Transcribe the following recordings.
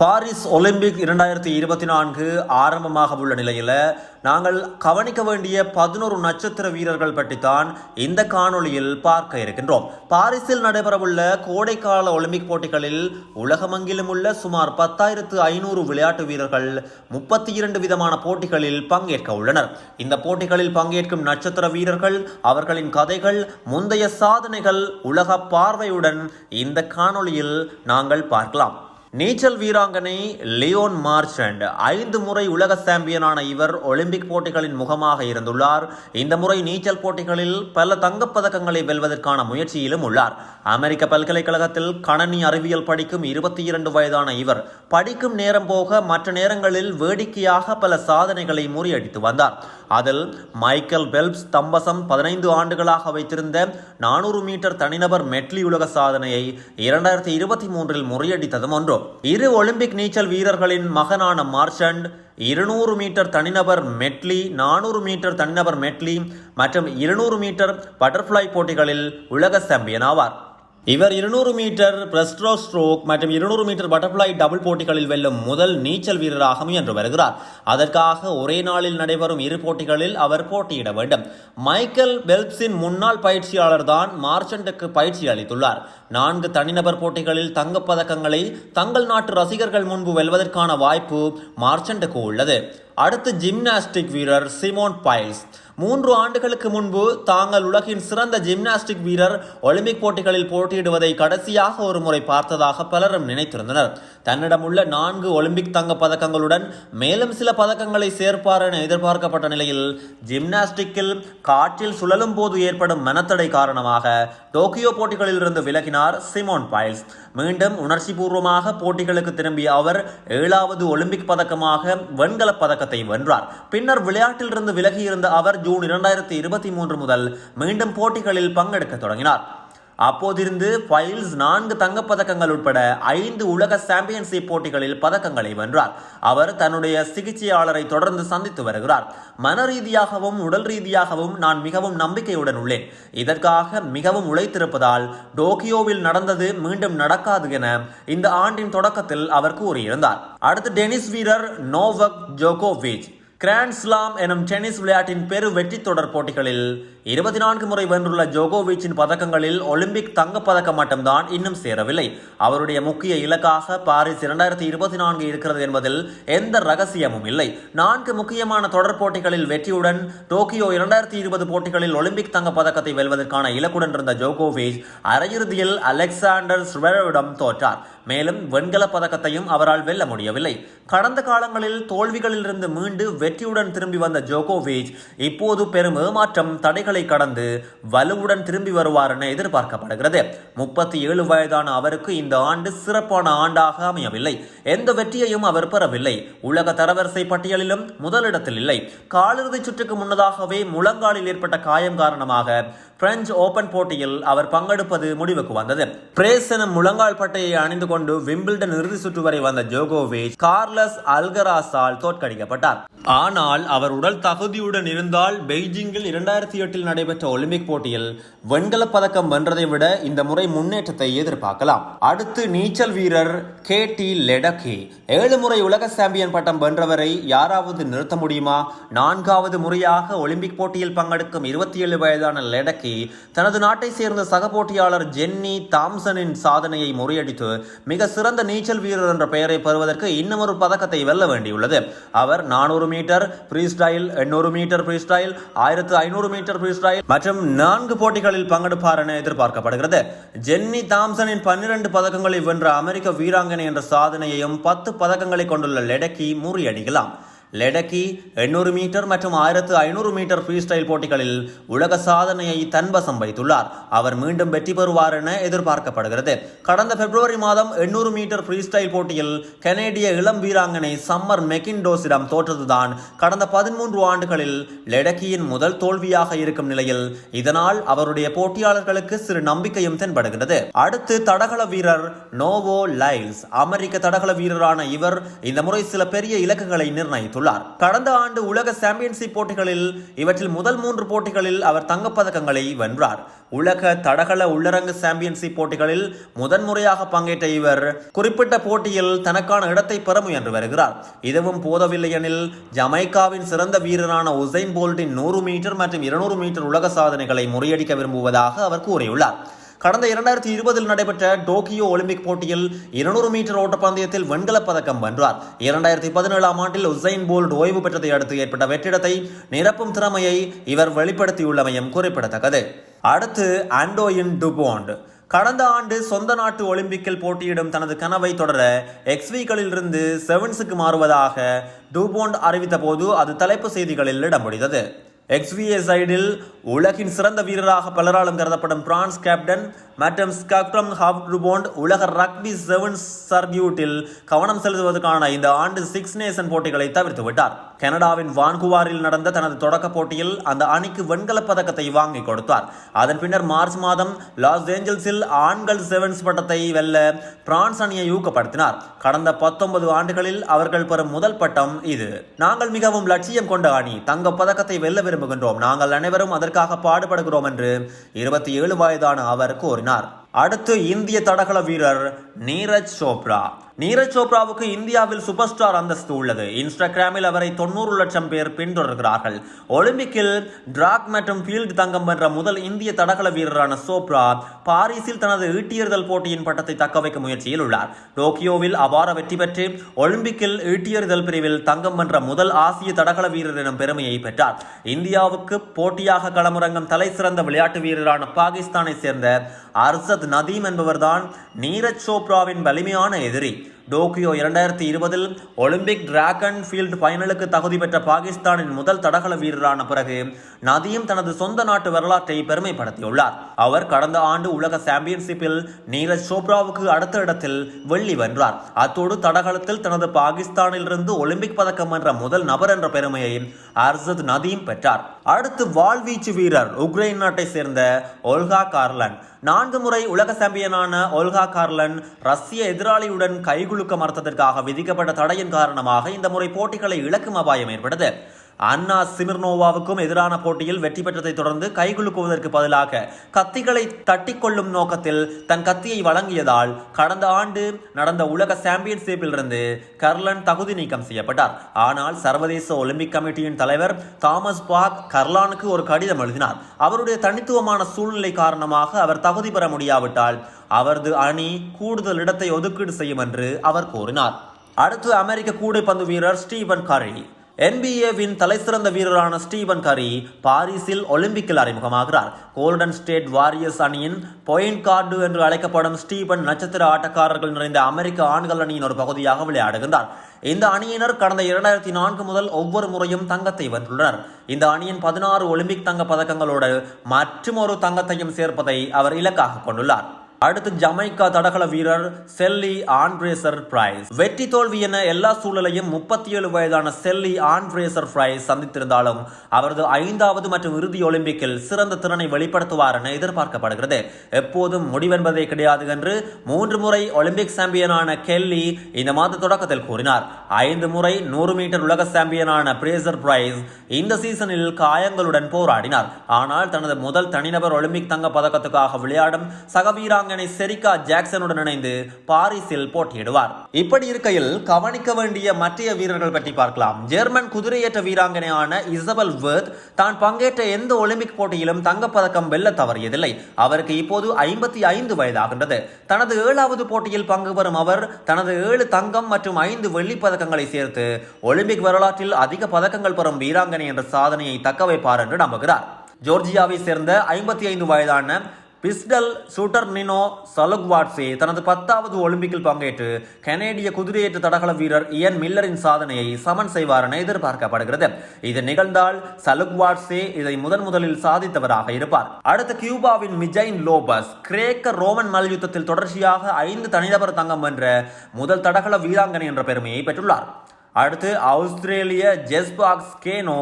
Paris Olympic இரண்டாயிரத்தி இருபத்தி நான்கு ஆரம்பமாக உள்ள நிலையில் நாங்கள் கவனிக்க வேண்டிய பதினோரு நட்சத்திர வீரர்கள் பற்றித்தான் இந்த காணொளியில் பார்க்க இருக்கின்றோம். பாரிஸில் நடைபெறவுள்ள கோடைக்கால ஒலிம்பிக் போட்டிகளில் உலகமெங்கிலும் உள்ள சுமார் பத்தாயிரத்து ஐநூறு விளையாட்டு வீரர்கள் முப்பத்தி இரண்டு விதமான போட்டிகளில் பங்கேற்க உள்ளனர். இந்த போட்டிகளில் பங்கேற்கும் நட்சத்திர வீரர்கள் அவர்களின் கதைகள் முந்தைய சாதனைகள் உலக பார்வையுடன் இந்த காணொளியில் நாங்கள் பார்க்கலாம். நீச்சல் வீராங்கனை லியோன் மார்ச்சண்ட் ஐந்து முறை உலக சாம்பியனான இவர் ஒலிம்பிக் போட்டிகளின் முகமாக இருந்துள்ளார். இந்த முறை நீச்சல் போட்டிகளில் பல தங்கப்பதக்கங்களை வெல்வதற்கான முயற்சியிலும் உள்ளார். அமெரிக்க பல்கலைக்கழகத்தில் கணனி அறிவியல் படிக்கும் இருபத்தி இரண்டு வயதான இவர் படிக்கும் நேரம் போக மற்ற நேரங்களில் வேடிக்கையாக பல சாதனைகளை முறியடித்து வந்தார். அதில் மைக்கேல் பெல்ப்ஸ் தம்பசம் பதினைந்து ஆண்டுகளாக வைத்திருந்த நானூறு மீட்டர் தனிநபர் மெட்லி உலக சாதனையை இரண்டாயிரத்தி இருபத்தி மூன்றில் முறியடித்ததும் ஒன்றும் இரு ஒலிம்பிக் நீச்சல் வீரர்களின் மகனான மார்ச்சண்ட் இருநூறு மீட்டர் தனிநபர் மெட்லி நானூறு மீட்டர் தனிநபர் மெட்லி மற்றும் இருநூறு மீட்டர் பட்டர்ஃப்ளை போட்டிகளில் உலக சாம்பியன் ஆவார். இவர் இருநூறு மீட்டர் பிரஸ்ட்ரோ ஸ்ட்ரோக் மற்றும் இருநூறு மீட்டர் பட்டர்ஃப்ளை டபுள் போட்டிகளில் வெல்லும் முதல் நீச்சல் வீரராக முயன்று வருகிறார். அதற்காக ஒரே நாளில் நடைபெறும் இரு போட்டிகளில் அவர் போட்டியிட வேண்டும். மைக்கேல் பெல்ப்ஸின் முன்னாள் பயிற்சியாளர் தான் மார்ச்சண்டுக்கு பயிற்சி அளித்துள்ளார். நான்கு தனிநபர் போட்டிகளில் தங்கப்பதக்கங்களை தங்கள் நாட்டு ரசிகர்கள் முன்பு வெல்வதற்கான வாய்ப்பு மார்ச்சண்டுக்கு உள்ளது. அடுத்து ஜிம்னாஸ்டிக் வீரர் சிமோன் பைல்ஸ். மூன்று ஆண்டுகளுக்கு முன்பு தாங்கள் உலகின் சிறந்த ஜிம்னாஸ்டிக் வீரர் ஒலிம்பிக் போட்டிகளில் போட்டியிடுவதை கடைசியாக ஒரு முறை பார்த்ததாக பலரும் நினைத்திருந்தனர். தன்னிடம் உள்ள நான்கு ஒலிம்பிக் தங்க பதக்கங்களுடன் மேலும் சில பதக்கங்களை சேர்ப்பார் என எதிர்பார்க்கப்பட்ட நிலையில் ஜிம்னாஸ்டிக்கில் காற்றில் சுழலும் போது ஏற்படும் மனத்தடை காரணமாக டோக்கியோ போட்டிகளில் இருந்து விலகினார் சிமோன் பைல்ஸ். மீண்டும் உணர்ச்சிபூர்வமாக போட்டிகளுக்கு திரும்பிய அவர் ஏழாவது ஒலிம்பிக் பதக்கமாக வெண்கலப் பதக்கத்தை வென்றார். பின்னர் விளையாட்டிலிருந்து விலகியிருந்த அவர் ஜூன் இரண்டாயிரத்தி இருபத்தி மூன்று முதல் மீண்டும் போட்டிகளில் பங்கெடுக்க தொடங்கினார். அப்போதிருந்து ஃபைல்ஸ் நான்கு தங்கப்பதக்கங்கள் உட்பட ஐந்து உலக சாம்பியன்ஷிப் போட்டிகளில் பதக்கங்களை வென்றார். அவர் தன்னுடைய சிகிச்சையாளரை தொடர்ந்து சந்தித்து வருகிறார். மன ரீதியாகவும் உடல் ரீதியாகவும் நான் மிகவும் நம்பிக்கையுடன் உள்ளேன். இதற்காக மிகவும் உழைத்திருப்பதால் டோக்கியோவில் நடந்தது மீண்டும் நடக்காது என இந்த ஆண்டின் தொடக்கத்தில் அவர் கூறியிருந்தார். அடுத்து டென்னிஸ் வீரர் நோவக் ஜோகோவிச். கிராண்ட் ஸ்லாம் எனும் டென்னிஸ் விளையாட்டின் பெரு வெற்றி தொடர் போட்டிகளில் இருபத்தி நான்கு முறை வென்றுள்ள ஜோகோவிச்சின் பதக்கங்களில் ஒலிம்பிக் தங்கப்பதக்கம் மட்டும்தான் இன்னும் சேரவில்லை. அவருடைய முக்கிய இலக்காக பாரிஸ் இரண்டாயிரத்தி இருபத்தி நான்கு இருக்கிறது என்பதில் எந்த ரகசியமும் இல்லை. நான்கு முக்கியமான தொடர் போட்டிகளில் வெற்றியுடன் டோக்கியோ இரண்டாயிரத்தி இருபது போட்டிகளில் ஒலிம்பிக் தங்க பதக்கத்தை வெல்வதற்கான இலக்குடன் இருந்த ஜோகோவிச் அரையிறுதியில் அலெக்சாண்டர் ஸ்வெரவிடம் தோற்றார். மேலும் வெண்கல பதக்கத்தையும் அவரால் வெல்ல முடியவில்லை. கடந்த காலங்களில் தோல்விகளிலிருந்து மீண்டு வெற்றியுடன் திரும்பி வந்த ஜோகோவிச் இப்போது பெரும் ஏமாற்றம் தடைகளை கடந்து வலுவுடன் திரும்பி வருவார் என எதிர்பார்க்கப்படுகிறது. முப்பத்தி ஏழு வயதான அவருக்கு இந்த ஆண்டு சிறப்பான ஆண்டாக அமையவில்லை. எந்த வெற்றியையும் அவர் பெறவில்லை. உலக தரவரிசை பட்டியலிலும் முதலிடத்தில் இல்லை. காலிறுதி சுற்றுக்கு முன்னதாகவே முழங்காலில் ஏற்பட்ட காயம் காரணமாக பிரெஞ்சு ஓபன் போட்டியில் அவர் பங்கெடுப்பது முடிவுக்கு வந்தது. பிரேஸ் எனும் முழங்கால் பட்டையை அணிந்து கொண்டு விம்பிள்டன் இறுதி சுற்று வரை வந்த ஜோகோவிச் கார்லஸ் அல்கராஸால் தோற்கடிக்கப்பட்டார். ஆனால் அவர் உடல் தகுதியுடன் இருந்தால் பெய்ஜிங்கில் இரண்டாயிரத்தி எட்டில் நடைபெற்ற ஒலிம்பிக் போட்டியில் வெண்கலப் பதக்கம் வென்றதை விட இந்த முறை முன்னேற்றத்தை எதிர்பார்க்கலாம். அடுத்து நீச்சல் வீரர் கே டி லெடக்கி ஏழு முறை உலக சாம்பியன் பட்டம் வென்றவரை யாராவது நிறுத்த முடியுமா? நான்காவது முறையாக ஒலிம்பிக் போட்டியில் பங்கெடுக்கும் இருபத்தி ஏழு வயதான லெடக்கி தனது நாட்டை சேர்ந்த சக போட்டியாளர் ஜென்னி தாம்சனின் சாதனையை முறியடித்து மிக சிறந்த நீச்சல் வீரர் என்ற பெயரை பெறுவதற்கு இன்னும் ஒரு பதக்கத்தை வெல்ல வேண்டியுள்ளது. அவர் நானூறு மீட்டர் ஃப்ரீ ஸ்டைல் எண்ணூறு மீட்டர் ஃப்ரீ ஸ்டைல் ஆயிரத்து ஐநூறு மீட்டர் ஃப்ரீ ஸ்டைல் மற்றும் நான்கு போட்டிகளில் பங்கெடுப்பார் என எதிர்பார்க்கப்படுகிறது. ஜென்னி தாம்சனின் பன்னிரண்டு பதக்கங்களை வென்ற அமெரிக்க வீராங்கனை என்ற சாதனையையும் பத்து பதக்கங்களை கொண்டுள்ள லெடக்கி முறியடிக்கலாம். லெடக்கி எண்ணூறு மீட்டர் மற்றும் ஆயிரத்து ஐநூறு மீட்டர் ஃப்ரீ ஸ்டைல் போட்டிகளில் உலக சாதனையை தன்வசம் வைத்துள்ளார். அவர் மீண்டும் வெற்றி பெறுவார் என எதிர்பார்க்கப்படுகிறது. கடந்த பிப்ரவரி மாதம் எண்ணூறு மீட்டர் ஃப்ரீ ஸ்டைல் போட்டியில் கனேடிய இளம் வீராங்கனை சம்மர் மெக்கின்டோஸிடம் தோற்றதுதான் கடந்த பதிமூன்று ஆண்டுகளில் லெடக்கியின் முதல் தோல்வியாக இருக்கும் நிலையில் இதனால் அவருடைய போட்டியாளர்களுக்கு சிறு நம்பிக்கையும் தென்படுகிறது. அடுத்து தடகள வீரர் நோவோ லைல்ஸ். அமெரிக்க தடகள வீரரான இவர் இந்த முறை சில பெரிய இலக்குகளை நிர்ணயித்துள்ளார். உள்ளார். கடந்த ஆண்டு உலக சாம்பியன்ஷிப் போட்டிகளில் இவற்றில் முதல் மூன்று போட்டிகளில் அவர் தங்கப்பதக்கங்களை வென்றார். உலக தடகள உள்ளரங்கு சாம்பியன்ஷிப் போட்டிகளில் முதன்முறையாக பங்கேற்ற இவர் குறிப்பிட்ட போட்டியில் தனக்கான இடத்தை பெற முயன்று வருகிறார். இதுவும் போதவில்லை எனில் ஜமைக்காவின் சிறந்த வீரரான உசைன் போல்ட்டின் நூறு மீட்டர் மற்றும் இருநூறு மீட்டர் உலக சாதனைகளை முறியடிக்க விரும்புவதாக அவர் கூறியுள்ளார். கடந்த இரண்டாயிரத்தி இருபதில் நடைபெற்ற டோக்கியோ ஒலிம்பிக் போட்டியில் இருநூறு மீட்டர் ஓட்டப்பந்தயத்தில் வெண்கலப் பதக்கம் வென்றார். இரண்டாயிரத்தி பதினேழாம் ஆண்டில் உசைன் போல்ட் ஓய்வு பெற்றதை அடுத்து ஏற்பட்ட வெற்றிடத்தை நிரப்பும் திறமையை இவர் வெளிப்படுத்தியுள்ளமையும் குறிப்பிடத்தக்கது. அடுத்து ஆண்டோயின் டுபோண்ட். கடந்த ஆண்டு சொந்த நாட்டு ஒலிம்பிக்கில் போட்டியிடும் தனது கனவை தொடர எக்ஸ்விகளில் இருந்து செவன்ஸுக்கு மாறுவதாக டூபோண்ட் அறிவித்த போது அது தலைப்பு செய்திகளில் இடம் முடிந்தது எக்ஸ்விஏ சைடில் உலகின் சிறந்த வீரராக பலராலும் கருதப்படும் பிரான்ஸ் கேப்டன் மற்றும் ஸ்கப்ரம் ஹாப்டுபோண்ட் உலக ரக்பி செவன்ஸ் சர்க்கியூட்டில் கவனம் செலுத்துவதற்கான இந்த ஆண்டு சிக்ஸ் நேஷன் போட்டிகளை தவிர்த்து விட்டார். கனடாவின் வான்குவாரில் நடந்த தனது தொடக்க போட்டியில் அந்த அணிக்கு வெண்கலப் பதக்கத்தை வாங்கி கொடுத்தார். அதன் பின்னர் மார்ச் மாதம் லாஸ் ஏஞ்சல்ஸில் ஆண்கள் செவன்ஸ் பட்டத்தை வெல்ல பிரான்ஸ் அணியை ஊக்கப்படுத்தினார். கடந்த பத்தொன்பது ஆண்டுகளில் அவர்கள் பெறும் முதல் பட்டம் இது. நாங்கள் மிகவும் லட்சியம் கொண்ட அணி. தங்க பதக்கத்தை வெல்ல விரும்புகின்றோம். நாங்கள் அனைவரும் அதற்காக பாடுபடுகிறோம் என்று இருபத்தி ஏழு வயதான அவர் கூறினார். அடுத்து இந்திய தடகள வீரர் நீரஜ் சோப்ரா. நீரஜ் சோப்ராவுக்கு இந்தியாவில் சூப்பர் ஸ்டார் அந்தஸ்து உள்ளது. இன்ஸ்டாகிராமில் அவரை தொண்ணூறு லட்சம் பேர் பின்தொடர்கிறார்கள். ஒலிம்பிக்கில் டிராக் மற்றும் ஃபீல்டு தங்கம் வென்ற முதல் இந்திய தடகள வீரரான சோப்ரா பாரிஸில் தனது ஈட்டியறுதல் போட்டியின் பட்டத்தை தக்க முயற்சியில் உள்ளார். டோக்கியோவில் அபார வெற்றி பெற்று ஒலிம்பிக்கில் ஈட்டியறுதல் பிரிவில் தங்கம் வென்ற முதல் ஆசிய தடகள வீரர் எனும் பெருமையை பெற்றார். இந்தியாவுக்கு போட்டியாக களமிறங்கும் தலை சிறந்த விளையாட்டு வீரரான பாகிஸ்தானை சேர்ந்த அர்சத் நதீம் என்பவர்தான் நீரஜ் சோப்ராவின் வலிமையான எதிரி. டோக்கியோ இரண்டாயிரத்தி இருபதில் ஒலிம்பிக் டிராகன் ஃபீல்டு ஃபைனலுக்கு தகுதி பெற்ற பாகிஸ்தானின் முதல் தடகள வீரரான பிறகு நதியும் தனது சொந்த நாட்டு வரலாற்றை பெருமைப்படுத்தியுள்ளார். அவர் கடந்த ஆண்டு உலக சாம்பியன்ஷிப்பில் நீரஜ் சோப்ராவுக்கு அடுத்த இடத்தில் வெள்ளி வென்றார். அத்தோடு தடகளத்தில் தனது பாகிஸ்தானிலிருந்து ஒலிம்பிக் பதக்கம் வென்ற முதல் நபர் என்ற பெருமையை அர்சத் நதீம் பெற்றார். அடுத்து வாழ்வீச்சு வீரர் உக்ரைன் நாட்டை சேர்ந்த ஒல்கா கார்லன். நான்கு முறை உலக சாம்பியனான ஒல்கா கார்லன் ரஷ்ய எதிராளியுடன் கைகுலுக்க மறுத்ததற்காக விதிக்கப்பட்ட தடையின் காரணமாக இந்த முறை போட்டிகளை இழக்கும் அபாயம் ஏற்பட்டது. அன்னா சிமிர்னோவாவுக்கும் எதிரான போட்டியில் வெற்றி பெற்றதை தொடர்ந்து கைகுலுக்குவதற்கு பதிலாக கத்திகளை தட்டிக்கொள்ளும் நோக்கத்தில் தன் கத்தியை வழங்கியதால் கடந்த ஆண்டு நடந்த உலக சாம்பியன்ஷிப்பிலிருந்து கர்லன் தகுதி நீக்கம் செய்யப்பட்டார். ஆனால் சர்வதேச ஒலிம்பிக் கமிட்டியின் தலைவர் தாமஸ் பாக் கர்லானுக்கு ஒரு கடிதம் எழுதினார். அவருடைய தனித்துவமான சூழ்நிலை காரணமாக அவர் தகுதி பெற முடியாவிட்டால் அவரது அணி கூடுதல் இடத்தை ஒதுக்கீடு செய்யும் என்று அவர் கூறினார். அடுத்து அமெரிக்க கூடைப்பந்து வீரர் ஸ்டீவன் கரி. என்பிஏவின் தலைசிறந்த வீரரான ஸ்டீவன் கரி பாரிஸில் ஒலிம்பிக்கில் அறிமுகமாகிறார். கோல்டன் ஸ்டேட் வாரியர்ஸ் அணியின் பொயின் கார்டு என்று அழைக்கப்படும் ஸ்டீவன் நட்சத்திர ஆட்டக்காரர்கள் நிறைந்த அமெரிக்க ஆண்கள் அணியின் ஒரு பகுதியாக விளையாடுகின்றார். இந்த அணியினர் கடந்த இரண்டாயிரத்தி நான்கு முதல் ஒவ்வொரு முறையும் தங்கத்தை வென்றுள்ளனர். இந்த அணியின் பதினாறு ஒலிம்பிக் தங்க பதக்கங்களோடு மற்றும் ஒரு தங்கத்தையும் சேர்ப்பதை அவர் இலக்காக கொண்டுள்ளார். அடுத்து ஜமைக்கா தடகள வீரர் செல்லி ஆண்ட்ரேசர் பிரைஸ். வெற்றி தோல்வி என எல்லா சூழலையும் முப்பத்தி ஏழு வயதான செல்லி ஆண்ட்ரேசர் பிரைஸ் சந்தித்திருந்தாலும் அவரது ஐந்தாவது மற்றும் இறுதி ஒலிம்பிக்கில் சிறந்த திறனை வெளிப்படுத்துவார் என எதிர்பார்க்கப்படுகிறது. எப்போதும் முடிவென்பதே கிடையாது என்று மூன்று முறை ஒலிம்பிக் சாம்பியனான கெல்லி இந்த மாத தொடக்கத்தில் கூறினார். ஐந்து முறை நூறு மீட்டர் உலக சாம்பியனான பிரேசர் பிரைஸ் இந்த சீசனில் காயங்களுடன் போராடினார். ஆனால் தனது முதல் தனிநபர் ஒலிம்பிக் தங்க பதக்கத்துக்காக விளையாடும் சக வீராங்கனை செரிகா ஜாக்சனுடன் இணைந்து பாரிஸில் போட்டியிடுவார். இப்படி இருக்கையில் கவனிக்க வேண்டிய மற்ற வீரர்கள் பற்றி பார்க்கலாம். ஜெர்மன் குதிரையேற்ற வீராங்கனையான இசபல் வேர்த் தான் பங்கேற்ற எந்த ஒலிம்பிக் போட்டியிலும் தங்கப்பதக்கம் வெல்ல தவறியதில்லை. அவருக்கு இப்போது ஐம்பத்தி ஐந்து வயதாகின்றது. தனது ஏழாவது போட்டியில் பங்கு பெறும் அவர் தனது ஏழு தங்கம் மற்றும் ஐந்து வெள்ளி பதக்கங்களை சேர்த்து ஒலிம்பிக் வரலாற்றில் அதிக பதக்கங்கள் பெறும் வீராங்கனை என்ற சாதனையை தக்க வைப்பார் என்று நம்புகிறார். ஜோர்ஜியாவை சேர்ந்த ஐம்பத்தி ஐந்து வயதான பிஸ்டல் சூட்டர் நினோ சலுக்வாட்ஸே தனது பத்தாவது ஒலிம்பிக்கில் பங்கேற்று கனேடிய குதிரையேற்ற தடகள வீரர் இயன் மில்லரின் சாதனையை சமன் செய்வார் என எதிர்பார்க்கப்படுகிறது. இது நிகழ்ந்தால் சலுக்வாட்ஸே இதை முதன் முதலில் சாதித்தவராக இருப்பார். அடுத்து கியூபாவின் மிஜைன் லோபஸ் கிரேக்க ரோமன் மல்யுத்தத்தில் தொடர்ச்சியாக ஐந்து தனிநபர் தங்கம் வென்ற முதல் தடகள வீராங்கனை என்ற பெருமையை பெற்றுள்ளார். அடுத்து ஆஸ்திரேலிய ஜெஸ்பாக்ஸ் கேனோ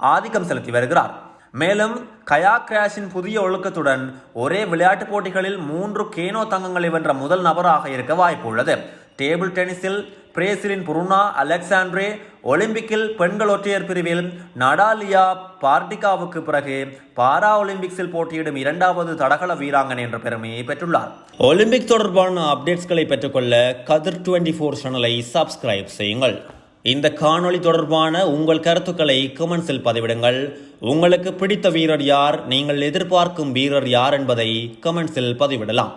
ஆதிக்கம் செலுத்தி வருகிறார். மேலும் கயா கிராஷின் புதிய ஒழுக்கத்துடன் ஒரே விளையாட்டுப் போட்டிகளில் மூன்று கேனோ தங்கங்களை வென்ற முதல் நபராக இருக்க வாய்ப்பு உள்ளது டேபிள் டென்னிஸில் பிரேசிலின் புருனா அலெக்சாண்ட்ரே ஒலிம்பிக்கில் பெண்கள் ஒற்றையர் பிரிவில் நடாலியா பார்டிகாவுக்கு பிறகு பாரா ஒலிம்பிக்ஸில் போட்டியிடும் இரண்டாவது தடகள வீராங்கன் என்ற பெருமையை பெற்றுள்ளார். ஒலிம்பிக் தொடர்பான அப்டேட்ஸ்களை பெற்றுக்கொள்ள கதிர் டுவெண்ட்டி ஃபோர் சேனலை சப்ஸ்கிரைப் செய்யுங்கள். இந்த காணொளி தொடர்பான உங்கள் கருத்துக்களை கமெண்ட்ஸில் பதிவிடுங்கள். உங்களுக்கு பிடித்த வீரர் யார்? நீங்கள் எதிர்பார்க்கும் வீரர் யார் என்பதை கமெண்ட்ஸில் பதிவிடலாம்.